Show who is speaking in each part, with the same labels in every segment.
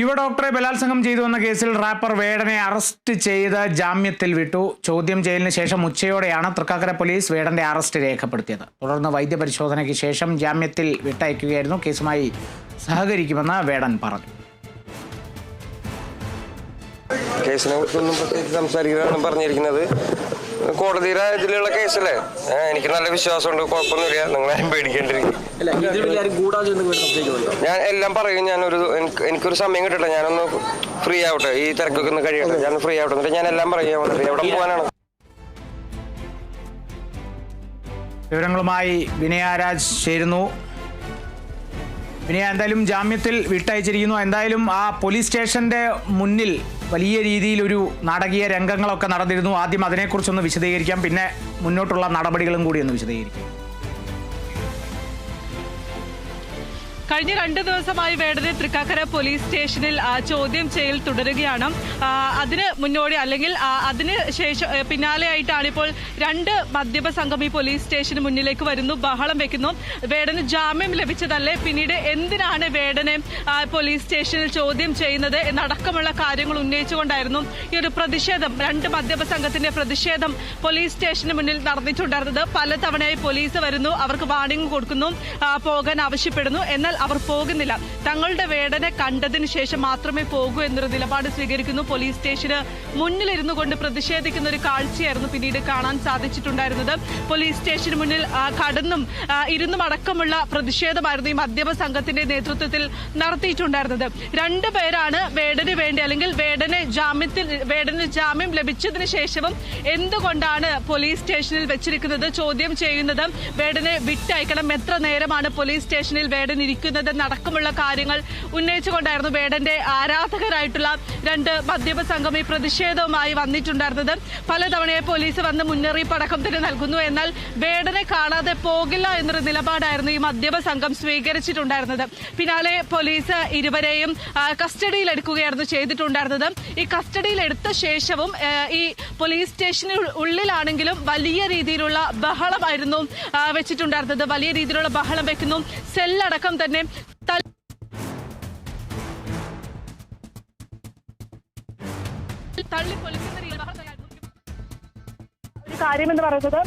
Speaker 1: യുവ ഡോക്ടറെ ബലാത്സംഗം ചെയ്തു എന്ന കേസിൽ റാപ്പർ വേടനെ അറസ്റ്റ് ചെയ്ത് ജാമ്യത്തിൽ വിട്ടു. ചോദ്യം ചെയ്യലിന് ശേഷം ഉച്ചയോടെയാണ് തൃക്കാക്കര പോലീസ് വേടന്റെ അറസ്റ്റ് രേഖപ്പെടുത്തിയത്. തുടർന്ന് വൈദ്യപരിശോധനയ്ക്ക് ശേഷം ജാമ്യത്തിൽ വിട്ടയക്കുകയായിരുന്നു. കേസുമായി സഹകരിക്കുമെന്ന് വേടൻ പറഞ്ഞു.
Speaker 2: കേസിനെ കുറിച്ചൊന്നും പ്രത്യേകിച്ച് സംസാരിക്കുകയാണ് പറഞ്ഞിരിക്കുന്നത്. കോടതിയുടെ ഇതിലുള്ള കേസല്ലേ? എനിക്ക് നല്ല വിശ്വാസമുണ്ട്. കുഴപ്പമൊന്നുമില്ല. നിങ്ങളാരും പേടിക്കേണ്ടിരിക്കും ഞാൻ എല്ലാം പറയും ഞാനൊരു എനിക്ക് എനിക്കൊരു സമയം കിട്ടട്ടെ ഞാനൊന്ന് ഫ്രീ ആവട്ടെ ഈ തിരക്കൊക്കെ ഒന്ന് കഴിയട്ടെ ഞാൻ ഫ്രീ ആവട്ടെ എന്നിട്ട് ഞാൻ എല്ലാം പറയാം വന്നിട്ട് എവിടെ പോകാനാണ്
Speaker 1: വിവരങ്ങളുമായി വിനയാരാജ് ചേരുന്നു. വിനയ എന്തായാലും ജാമ്യത്തിൽ വിട്ടയച്ചിരിക്കുന്നു. എന്തായാലും ആ പോലീസ് സ്റ്റേഷന്റെ മുന്നിൽ വലിയ രീതിയിലൊരു നാടകീയ രംഗങ്ങളൊക്കെ നടന്നിരുന്നു. ആദ്യം അതിനെക്കുറിച്ചൊന്ന് വിശദീകരിക്കാം പിന്നെ മുന്നോട്ടുള്ള നടപടികളും കൂടി ഒന്ന് വിശദീകരിക്കാം.
Speaker 3: കഴിഞ്ഞ രണ്ട് ദിവസമായി വേണ്ടത് തൃക്കാക്കര പോലീസ് സ്റ്റേഷനിൽ ചോദ്യം ചെയ്യൽ തുടരുകയാണ്. അതിന് മുന്നോടി അല്ലെങ്കിൽ അതിന് ശേഷം പിന്നാലെയായിട്ടാണ് ഇപ്പോൾ രണ്ട് മദ്യപ സംഘം ഈ പോലീസ് സ്റ്റേഷന് മുന്നിലേക്ക് വരുന്നു ബഹളം വെക്കുന്നു. വേടന് ജാമ്യം ലഭിച്ചതല്ലേ? പിന്നീട് എന്തിനാണ് വേടനെ പോലീസ് സ്റ്റേഷനിൽ ചോദ്യം ചെയ്യുന്നത് എന്നടക്കമുള്ള കാര്യങ്ങൾ ഉന്നയിച്ചുകൊണ്ടായിരുന്നു ഈ ഒരു പ്രതിഷേധം രണ്ട് മദ്യപ സംഘത്തിന്റെ പ്രതിഷേധം പോലീസ് സ്റ്റേഷന് മുന്നിൽ നടന്നിട്ടുണ്ടായിരുന്നത്. പലതവണയായി പോലീസ് വരുന്നു അവർക്ക് വാണിംഗ് കൊടുക്കുന്നു പോകാൻ ആവശ്യപ്പെടുന്നു. എന്നാൽ അവർ പോകുന്നില്ല. തങ്ങളുടെ വേടനെ കണ്ടതിന് ശേഷം മാത്രമേ പോകൂ എന്നൊരു നിലപാട് സ്വീകരിക്കുന്നു പോലീസ് സ്റ്റേഷന് മുന്നിലിരുന്നു കൊണ്ട് പ്രതിഷേധിക്കുന്ന ഒരു കാഴ്ചയായിരുന്നു പിന്നീട് കാണാൻ സാധിച്ചിട്ടുണ്ടായിരുന്നത്. പോലീസ് സ്റ്റേഷന് മുന്നിൽ കടന്നും ഇരുന്നും അടക്കമുള്ള പ്രതിഷേധമായിരുന്നു ഈ മദ്യപ സംഘത്തിന്റെ നേതൃത്വത്തിൽ നടത്തിയിട്ടുണ്ടായിരുന്നത്. രണ്ടു പേരാണ് വേടന് വേണ്ടി അല്ലെങ്കിൽ വേടനെ ജാമ്യത്തിൽ വേടന് ജാമ്യം ലഭിച്ചതിന് ശേഷവും എന്തുകൊണ്ടാണ് പോലീസ് സ്റ്റേഷനിൽ വെച്ചിരിക്കുന്നത്? ചോദ്യം ചെയ്യുന്നത് വേടനെ വിട്ടയക്കണം. എത്ര നേരമാണ് പോലീസ് സ്റ്റേഷനിൽ വേടൻ ഇരിക്കുന്നതെന്നടക്കമുള്ള കാര്യങ്ങൾ ഉന്നയിച്ചുകൊണ്ടായിരുന്നു വേടന്റെ ആരാധകരായിട്ടുള്ള രണ്ട് മദ്യപ സംഘം ഈ പ്രതിഷേധവുമായി വന്നിട്ടുണ്ടായിരുന്നത്. പലതവണയെ പോലീസ് വന്ന് മുന്നറിയിപ്പ് അടക്കം തന്നെ നൽകുന്നു. എന്നാൽ വേടനെ കാണാതെ പോകില്ല എന്നൊരു നിലപാടായിരുന്നു ഈ മദ്യപ സംഘം സ്വീകരിച്ചിട്ടുണ്ടായിരുന്നത്. പിന്നാലെ പോലീസ് ഇരുവരെയും കസ്റ്റഡിയിൽ എടുക്കുകയായിരുന്നു ചെയ്തിട്ടുണ്ടായിരുന്നത്. ഈ കസ്റ്റഡിയിൽ എടുത്ത ശേഷവും ഈ പോലീസ് സ്റ്റേഷന് ഉള്ളിലാണെങ്കിലും വലിയ രീതിയിലുള്ള ബഹളമായിരുന്നു വെച്ചിട്ടുണ്ടായിരുന്നത്. വലിയ രീതിയിലുള്ള ബഹളം വെക്കുന്നു. സെല്ലടക്കം തന്നെ തൽ- tal...
Speaker 4: കാര്യം എന്ന് പറയുന്നത്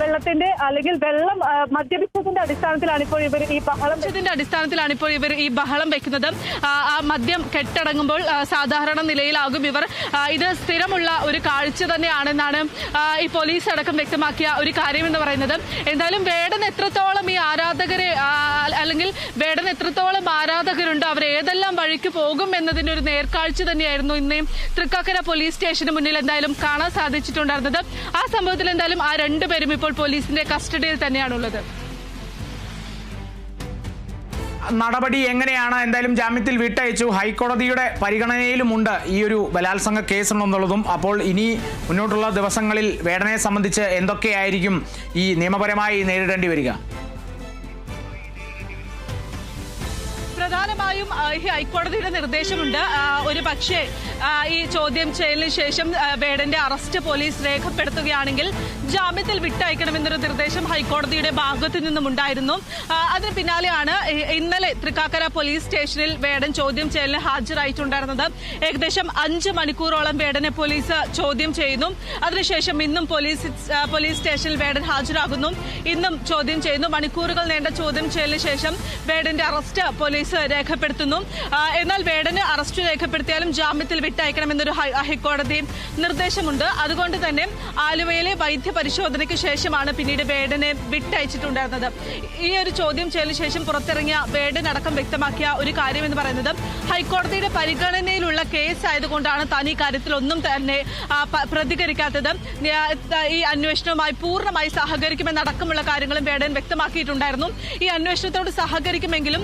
Speaker 4: വെള്ളത്തിന്റെ അല്ലെങ്കിൽ വെള്ളം മദ്യപിച്ചതിന്റെ അടിസ്ഥാനത്തിലാണ് ഇപ്പോൾ ഇവർ ഈ ബഹളം
Speaker 3: അടിസ്ഥാനത്തിലാണ് ഇപ്പോൾ ഇവർ ഈ ബഹളം വെക്കുന്നത്. ആ, മദ്യം കെട്ടടങ്ങുമ്പോൾ സാധാരണ നിലയിലാകും ഇവർ. ഇത് സ്ഥിരമുള്ള ഒരു കാഴ്ച തന്നെയാണെന്നാണ് ഈ പോലീസ് അടക്കം വ്യക്തമാക്കിയ ഒരു കാര്യം എന്ന് പറയുന്നത്. എന്തായാലും വേടൻ എത്രത്തോളം ഈ ആരാധകരെ അല്ലെങ്കിൽ വേടൻ എത്രത്തോളം ആരാധകരുണ്ട് അവർ ഏതെല്ലാം വഴിക്ക് പോകും എന്നതിന്റെ ഒരു നേർക്കാഴ്ച തന്നെയായിരുന്നു ഇന്നേയും തൃക്കാക്കര പോലീസ് സ്റ്റേഷന് മുന്നിൽ എന്തായാലും കാണാൻ സാധിച്ചിട്ടുണ്ടായിരുന്നത്. ആ സംഭവത്തിൽ എന്തായാലും ആ രണ്ടുപേരും ഇപ്പോൾ പോലീസിന്റെ കസ്റ്റഡിയിൽ തന്നെയാണുള്ളത്.
Speaker 1: നടപടി എങ്ങനെയാണ്? എന്തായാലും ജാമ്യത്തിൽ വിട്ടയച്ചു. ഹൈക്കോടതിയുടെ പരിഗണനയിലുമുണ്ട് ഈ ഒരു ബലാത്സംഗ കേസുണ്ടെന്നുള്ളതും അപ്പോൾ ഇനി മുന്നോട്ടുള്ള ദിവസങ്ങളിൽ വേടനയെ സംബന്ധിച്ച് എന്തൊക്കെയായിരിക്കും ഈ നിയമപരമായി നേരിടേണ്ടി വരിക?
Speaker 3: ya പ്രധാനമായും ഹൈക്കോടതിയുടെ നിർദ്ദേശമുണ്ട്. ഒരു പക്ഷേ ഈ ചോദ്യം ചെയ്യലിന് ശേഷം വേടന്റെ അറസ്റ്റ് പോലീസ് രേഖപ്പെടുത്തുകയാണെങ്കിൽ ജാമ്യത്തിൽ വിട്ടയക്കണമെന്നൊരു നിർദ്ദേശം ഹൈക്കോടതിയുടെ ഭാഗത്തു നിന്നും ഉണ്ടായിരുന്നു. അതിന് പിന്നാലെയാണ് ഇന്നലെ തൃക്കാക്കര പോലീസ് സ്റ്റേഷനിൽ വേടൻ ചോദ്യം ചെയ്യലിന് ഹാജരായിട്ടുണ്ടായിരുന്നത്. ഏകദേശം അഞ്ച് മണിക്കൂറോളം വേടനെ പോലീസ് ചോദ്യം ചെയ്യുന്നു. അതിനുശേഷം ഇന്നും പോലീസ് പോലീസ് സ്റ്റേഷനിൽ വേടൻ ഹാജരാകുന്നു. ഇന്നും ചോദ്യം ചെയ്യുന്നു. മണിക്കൂറുകൾ നീണ്ട ചോദ്യം ചെയ്യലിന് ശേഷം വേടന്റെ അറസ്റ്റ് പോലീസ് രേഖപ്പെടുത്തുന്നു. എന്നാൽ വേടന് അറസ്റ്റ് രേഖപ്പെടുത്തിയാലും ജാമ്യത്തിൽ വിട്ടയക്കണമെന്നൊരു ഹൈക്കോടതി നിർദ്ദേശമുണ്ട്. അതുകൊണ്ട് തന്നെ ആലുവയിലെ വൈദ്യ പരിശോധനയ്ക്ക് ശേഷമാണ് പിന്നീട് വേടനെ വിട്ടയച്ചിട്ടുണ്ടായിരുന്നത്. ഈ ഒരു ചോദ്യം ചെയ്യലിന് ശേഷം പുറത്തിറങ്ങിയ വേടൻ അടക്കം വ്യക്തമാക്കിയ ഒരു കാര്യം എന്ന് പറയുന്നത് ഹൈക്കോടതിയുടെ പരിഗണനയിലുള്ള കേസ് ആയതുകൊണ്ടാണ് താൻ ഈ കാര്യത്തിൽ ഒന്നും തന്നെ പ്രതികരിക്കാത്തത്. ഈ അന്വേഷണവുമായി പൂർണമായി സഹകരിക്കുമെന്നടക്കമുള്ള കാര്യങ്ങളും വേടൻ വ്യക്തമാക്കിയിട്ടുണ്ടായിരുന്നു. ഈ അന്വേഷണത്തോട് സഹകരിക്കുമെങ്കിലും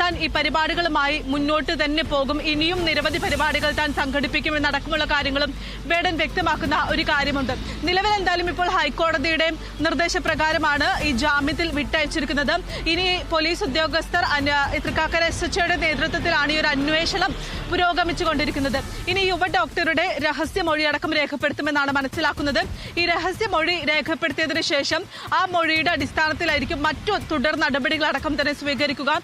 Speaker 3: താൻ ഈ പരിപാടികളുമായി മുന്നോട്ട് തന്നെ പോകും. ഇനിയും നിരവധി പരിപാടികൾ താൻ സംഘടിപ്പിക്കുമെന്നടക്കമുള്ള കാര്യങ്ങളും വേടൻ വ്യക്തമാക്കുന്ന ഒരു കാര്യമുണ്ട്. നിലവിൽ എന്തായാലും ഇപ്പോൾ ഹൈക്കോടതിയുടെ നിർദ്ദേശപ്രകാരമാണ് ഈ ജാമ്യത്തിൽ വിട്ടയച്ചിരിക്കുന്നത്. ഇനി പോലീസ് ഉദ്യോഗസ്ഥർ തൃക്കാക്കര എസ് എച്ച്ഒയുടെ നേതൃത്വത്തിലാണ് ഈ ഒരു അന്വേഷണം പുരോഗമിച്ചുകൊണ്ടിരിക്കുന്നത്. ഇനി യുവ ഡോക്ടറുടെ രഹസ്യമൊഴി അടക്കം രേഖപ്പെടുത്തുമെന്നാണ് മനസ്സിലാക്കുന്നത്. ഈ രഹസ്യമൊഴി രേഖപ്പെടുത്തിയതിനു ശേഷം ആ മൊഴിയുടെ അടിസ്ഥാനത്തിലായിരിക്കും മറ്റു തുടർ നടപടികളടക്കം തന്നെ സ്വീകരിക്കുക.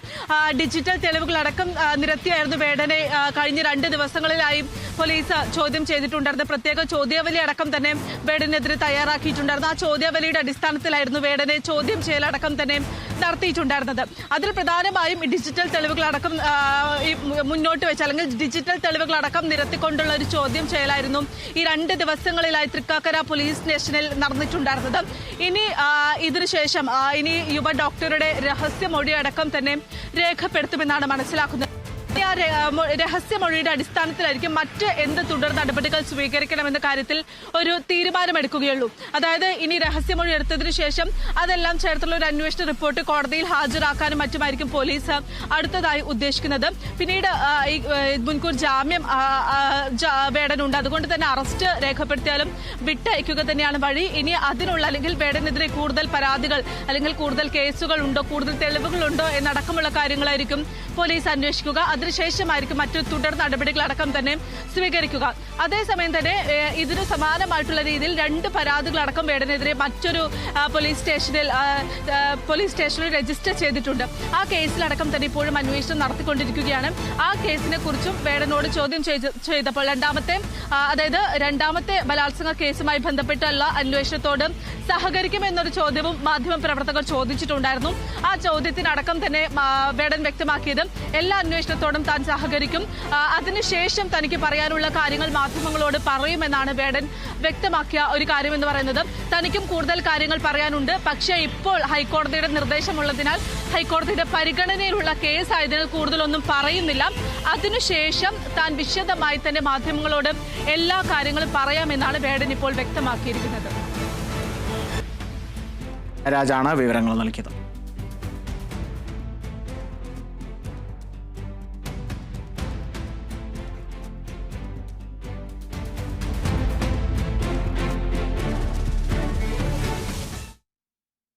Speaker 3: ഡിജിറ്റൽ തെളിവുകളടക്കം അടക്കം നിരത്തിയായിരുന്നു വേടനെ കഴിഞ്ഞ രണ്ട് ദിവസങ്ങളിലായി പോലീസ് ചോദ്യം ചെയ്തിട്ടുണ്ടായിരുന്നത് പ്രത്യേക ചോദ്യാവലി അടക്കം തന്നെ വേടനെതിരെ തയ്യാറാക്കിയിട്ടുണ്ടായിരുന്നു. ആ ചോദ്യാവലിയുടെ അടിസ്ഥാനത്തിലായിരുന്നു വേടനെ ചോദ്യം ചെയ്യലടക്കം തന്നെ നടത്തിയിട്ടുണ്ടായിരുന്നത്. അതിൽ പ്രധാനമായും ഡിജിറ്റൽ തെളിവുകളടക്കം മുന്നോട്ട് വെച്ച് അല്ലെങ്കിൽ ഡിജിറ്റൽ തെളിവുകളടക്കം നിരത്തിക്കൊണ്ടുള്ള ഒരു ചോദ്യം ചെയ്യലായിരുന്നു ഈ രണ്ട് ദിവസങ്ങളിലായി തൃക്കാക്കര പോലീസ് സ്റ്റേഷനിൽ നടന്നിട്ടുണ്ടായിരുന്നത്. ഇനി ഇതിനുശേഷം ഇനി യുവ ഡോക്ടറുടെ രഹസ്യമൊഴിയടക്കം തന്നെ രേഖപ്പെടുത്തുമെന്നാണ് മനസ്സിലാക്കുന്നത്. രഹസ്യമൊഴിയുടെ അടിസ്ഥാനത്തിലായിരിക്കും മറ്റ് എന്ത് തുടർ നടപടികൾ സ്വീകരിക്കണമെന്ന കാര്യത്തിൽ ഒരു തീരുമാനമെടുക്കുകയുള്ളൂ. അതായത് ഇനി രഹസ്യമൊഴി എടുത്തതിനു ശേഷം അതെല്ലാം ചേർത്തുള്ള ഒരു അന്വേഷണ റിപ്പോർട്ട് കോടതിയിൽ ഹാജരാക്കാനും മറ്റുമായിരിക്കും പോലീസ് അടുത്തതായി ഉദ്ദേശിക്കുന്നത്. പിന്നീട് മുൻകൂർ ജാമ്യം വേടനുണ്ട്. അതുകൊണ്ട് തന്നെ അറസ്റ്റ് രേഖപ്പെടുത്തിയാലും വിട്ടയക്കുക തന്നെയാണ് വഴി. ഇനി അതിനുള്ള അല്ലെങ്കിൽ വേടനെതിരെ കൂടുതൽ പരാതികൾ അല്ലെങ്കിൽ കൂടുതൽ കേസുകൾ ഉണ്ടോ കൂടുതൽ തെളിവുകളുണ്ടോ എന്നടക്കമുള്ള കാര്യങ്ങളായിരിക്കും പോലീസ് അന്വേഷിക്കുക. അതിനുശേഷമായിരിക്കും മറ്റു തുടർ നടപടികളടക്കം തന്നെ സ്വീകരിക്കുക. അതേസമയം തന്നെ ഇതിന് സമാനമായിട്ടുള്ള രീതിയിൽ രണ്ട് പരാതികളടക്കം വേടനെതിരെ മറ്റൊരു പോലീസ് സ്റ്റേഷനിൽ പോലീസ് സ്റ്റേഷനിൽ രജിസ്റ്റർ ചെയ്തിട്ടുണ്ട്. ആ കേസിലടക്കം തന്നെ ഇപ്പോഴും അന്വേഷണം നടത്തിക്കൊണ്ടിരിക്കുകയാണ്. ആ കേസിനെ കുറിച്ചും വേടനോട് ചോദ്യം ചെയ്തപ്പോൾ രണ്ടാമത്തെ അതായത് രണ്ടാമത്തെ ബലാത്സംഗ കേസുമായി ബന്ധപ്പെട്ടുള്ള അന്വേഷണത്തോട് സഹകരിക്കുമെന്നൊരു ചോദ്യവും മാധ്യമപ്രവർത്തകർ ചോദിച്ചിട്ടുണ്ടായിരുന്നു. ആ ചോദ്യത്തിനടക്കം തന്നെ വേടൻ വ്യക്തമാക്കിയത് എല്ലാ അന്വേഷണത്തോടും താൻ സഹകരിക്കും. അതിനുശേഷം തനിക്ക് പറയാനുള്ള കാര്യങ്ങൾ മാധ്യമങ്ങളോട് പറയുമെന്നാണ് വേടൻ വ്യക്തമാക്കിയ ഒരു കാര്യം എന്ന് പറയുന്നത്. തനിക്കും കൂടുതൽ കാര്യങ്ങൾ പറയാനുണ്ട്. പക്ഷേ ഇപ്പോൾ ഹൈക്കോടതിയുടെ നിർദ്ദേശമുള്ളതിനാൽ ഹൈക്കോടതിയുടെ പരിഗണനയിലുള്ള കേസ് ആയതിനാൽ കൂടുതലൊന്നും പറയുന്നില്ല. അതിനുശേഷം താൻ വിശദമായി തന്നെ മാധ്യമങ്ങളോട് എല്ലാ കാര്യങ്ങളും പറയാമെന്നാണ് വേടൻ ഇപ്പോൾ വ്യക്തമാക്കിയിരിക്കുന്നത്.
Speaker 1: രാജാണ് വിവരങ്ങൾ നൽകിയത്.